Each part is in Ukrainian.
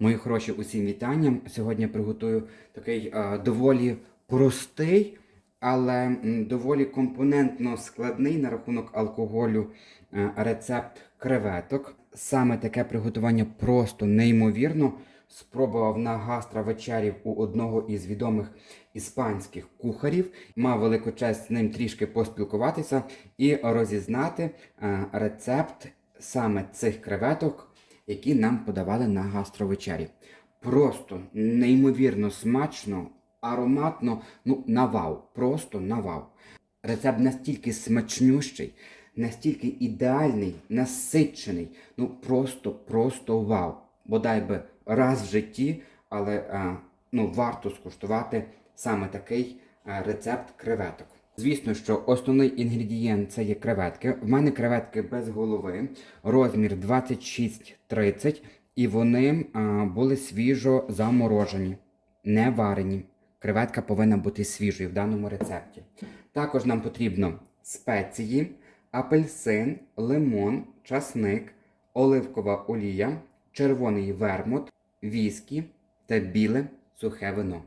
Мої хороші усім вітанням. Сьогодні приготую такий е, доволі простий, але доволі компонентно складний на рахунок алкоголю е, рецепт креветок. Саме таке приготування просто неймовірно. Спробував на гастровечері у одного із відомих іспанських кухарів. Мав велику честь з ним трішки поспілкуватися і розізнати е, рецепт саме цих креветок, які нам подавали на гастровечері. Просто неймовірно смачно, ароматно, ну на вау, просто на вау. Рецепт настільки смачнющий, настільки ідеальний, насичений, ну просто, просто вау. Бодай би раз в житті, але е, ну, варто скуштувати саме такий е, рецепт креветок. Звісно, що основний інгредієнт це є креветки. В мене креветки без голови, розмір 26-30, і вони були свіжо заморожені, не варені. Креветка повинна бути свіжою в даному рецепті. Також нам потрібно спеції, апельсин, лимон, часник, оливкова олія, червоний вермут, віскі та біле сухе вино.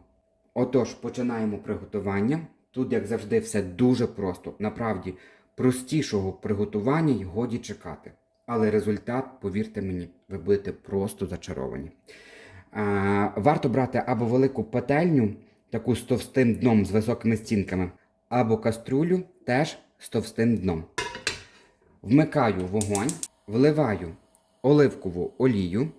Отож, починаємо приготування. Тут, як завжди, все дуже просто. Направді, простішого приготування й годі чекати. Але результат, повірте мені, ви будете просто зачаровані. А, варто брати або велику пательню, таку з товстим дном з високими стінками, або каструлю теж з товстим дном. Вмикаю вогонь, вливаю оливкову олію.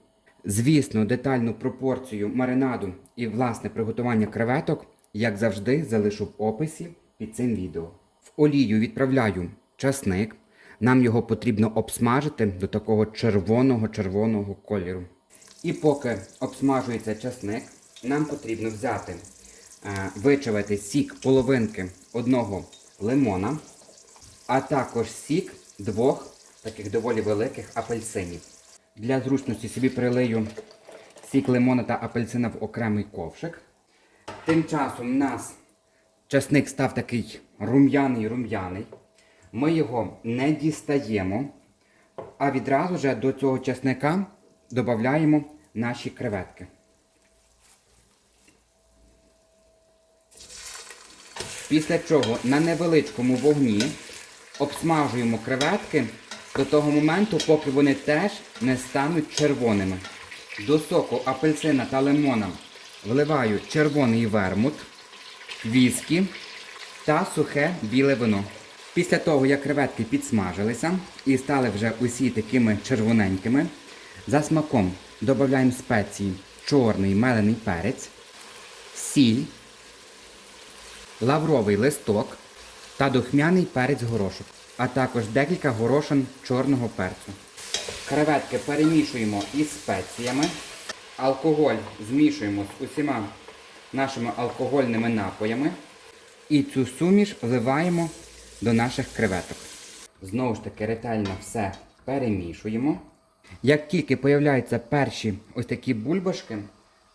Звісно, детальну пропорцію маринаду і власне приготування креветок, як завжди, залишу в описі під цим відео. В олію відправляю часник. Нам його потрібно обсмажити до такого червоного-червоного кольору. І поки обсмажується часник, нам потрібно взяти, е, вичавити сік половинки одного лимона, а також сік двох таких доволі великих апельсинів. Для зручності собі прилию сік лимона та апельсина в окремий ковшик. Тим часом у нас часник став такий рум'яний-рум'яний. Ми його не дістаємо, а відразу же до цього часника додаємо наші креветки. Після чого на невеличкому вогні обсмажуємо креветки до того моменту, поки вони теж не стануть червоними. До соку апельсина та лимона вливаю червоний вермут, віскі та сухе біле вино. Після того, як креветки підсмажилися і стали вже усі такими червоненькими, за смаком додаємо спеції чорний мелений перець, сіль, лавровий листок та духмяний перець горошок, а також декілька горошин чорного перцю. Креветки перемішуємо із спеціями. Алкоголь змішуємо з усіма нашими алкогольними напоями. І цю суміш вливаємо до наших креветок. Знову ж таки, ретельно все перемішуємо. Як тільки появляються перші ось такі бульбашки,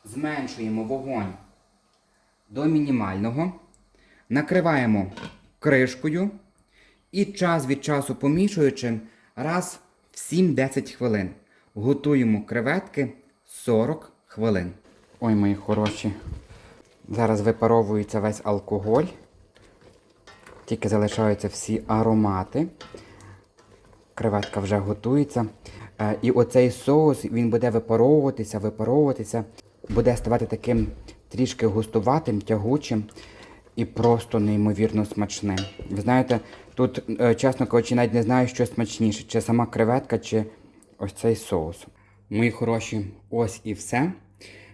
зменшуємо вогонь до мінімального, накриваємо кришкою і час від часу помішуючи раз в 7-10 хвилин. Готуємо креветки 40 хвилин. Ой, мої хороші. Зараз випаровується весь алкоголь. Тільки залишаються всі аромати. Креветка вже готується. Е, І оцей соус він буде випаровуватися, випаровуватися, буде ставати таким трішки густуватим, тягучим і просто неймовірно смачним. Ви знаєте, тут, е, чесно кажучи, навіть не знаю, що смачніше, чи сама креветка, чи ось цей соус. Мої хороші, ось і все.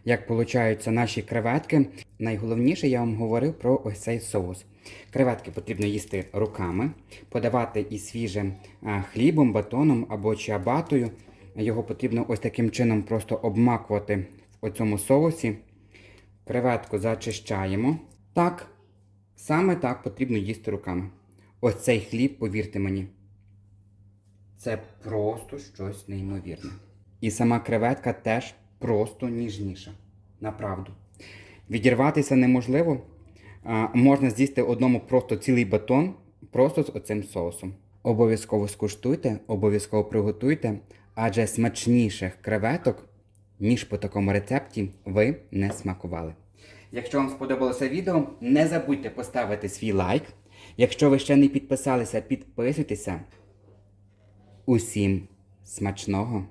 Як получаються наші креветки, найголовніше я вам говорив про ось цей соус. Креветки потрібно їсти руками, подавати із свіжим хлібом, батоном або чиабатою. Його потрібно ось таким чином просто обмакувати в цьому соусі. Креветку зачищаємо. Так, саме так потрібно їсти руками. Ось цей хліб, повірте мені, це просто щось неймовірне. І сама креветка теж просто ніжніша. Направду. Відірватися неможливо. А, можна з'їсти одному просто цілий батон, просто з оцим соусом. Обов'язково скуштуйте, обов'язково приготуйте, адже смачніших креветок ніж по такому рецепті ви не смакували. Якщо вам сподобалося відео, не забудьте поставити свій лайк. Якщо ви ще не підписалися, підписуйтеся. Усім смачного!